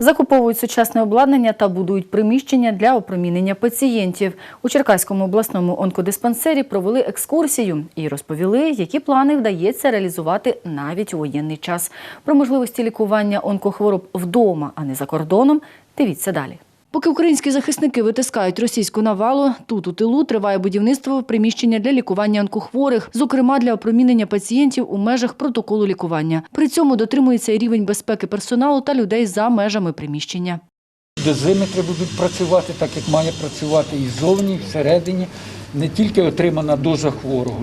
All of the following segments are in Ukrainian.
Закуповують сучасне обладнання та будують приміщення для опромінення пацієнтів. У Черкаському обласному онкодиспансері провели екскурсію і розповіли, які плани вдається реалізувати навіть у воєнний час. Про можливості лікування онкохвороб вдома, а не за кордоном. Дивіться далі. Поки українські захисники витискають російську навалу, тут у тилу триває будівництво приміщення для лікування онкохворих, зокрема для опромінення пацієнтів у межах протоколу лікування. При цьому дотримується і рівень безпеки персоналу та людей за межами приміщення. Дозиметри будуть працювати так, як має працювати і ззовні, і всередині. Не тільки отримана доза хворого,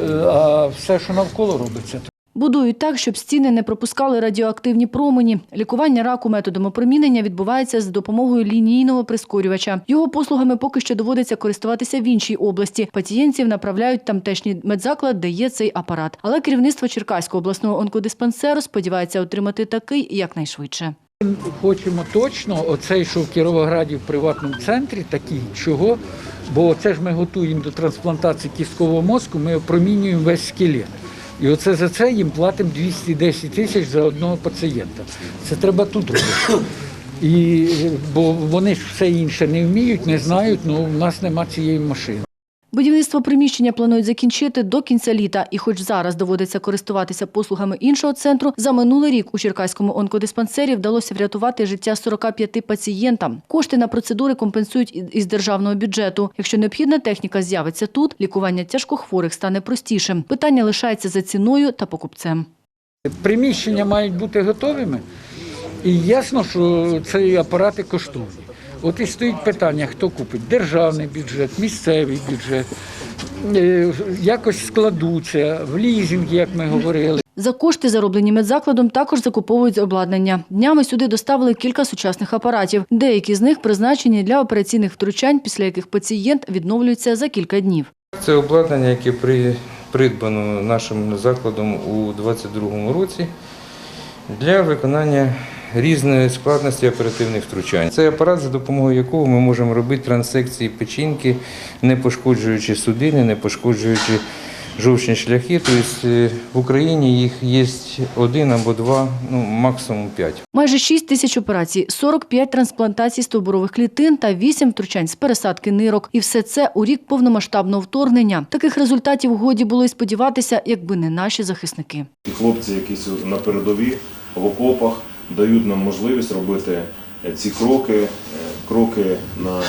е, а все, що навколо робиться. Будують так, щоб стіни не пропускали радіоактивні промені. Лікування раку методом опромінення відбувається за допомогою лінійного прискорювача. Його послугами поки що доводиться користуватися в іншій області. Пацієнтів направляють тамтешній медзаклад, де є цей апарат. Але керівництво Черкаського обласного онкодиспансеру сподівається отримати такий якнайшвидше. Хочемо точно, оцей, що в Кіровограді в приватному центрі, такий, чого? Бо це ж ми готуємо до трансплантації кісткового мозку, ми опромінюємо весь скелет. І оце за це їм платимо 210 тисяч за одного пацієнта. Це треба тут робити. І, бо вони ж все інше не вміють, не знають, ну в нас нема цієї машини. Будівництво приміщення планують закінчити до кінця літа. І хоч зараз доводиться користуватися послугами іншого центру, за минулий рік у Черкаському онкодиспансері вдалося врятувати життя 45 пацієнтам. Кошти на процедури компенсують із державного бюджету. Якщо необхідна техніка з'явиться тут, лікування тяжкохворих стане простішим. Питання лишається за ціною та покупцем. Приміщення мають бути готовими, і ясно, що ці апарати коштовні. От і стоїть питання, хто купить державний бюджет, місцевий бюджет, Е, якось складуться в лізинг, як ми говорили. За кошти, зароблені медзакладом, також закуповують обладнання. Днями сюди доставили кілька сучасних апаратів. Деякі з них призначені для операційних втручань, після яких пацієнт відновлюється за кілька днів. Це обладнання, яке придбано нашим закладом у 2022 році для виконання різної складності оперативних втручань. Це апарат, за допомогою якого ми можемо робити трансекції печінки, не пошкоджуючи судини, не пошкоджуючи жовчні шляхи. Тобто е, в Україні їх є один або два, ну максимум п'ять. Майже 6 тисяч операцій, 45 трансплантацій стовбурових клітин та 8 втручань з пересадки нирок. І все це у рік повномасштабного вторгнення. Таких результатів годі було й сподіватися, якби не наші захисники. Хлопці, якісь на передові в окопах, дають нам можливість робити е, ці кроки, е, кроки на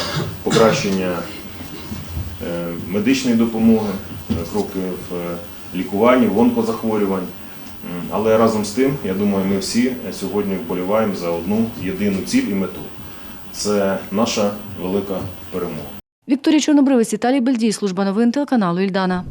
покращення е, медичної допомоги, кроки в лікуванні, в онкозахворювань. Але разом з тим, я думаю, ми всі сьогодні вболіваємо за одну єдину ціль і мету. Це наша велика перемога. Вікторія Чорнобривець, Віталій Бельдій, служба новин телеканалу Ільдана.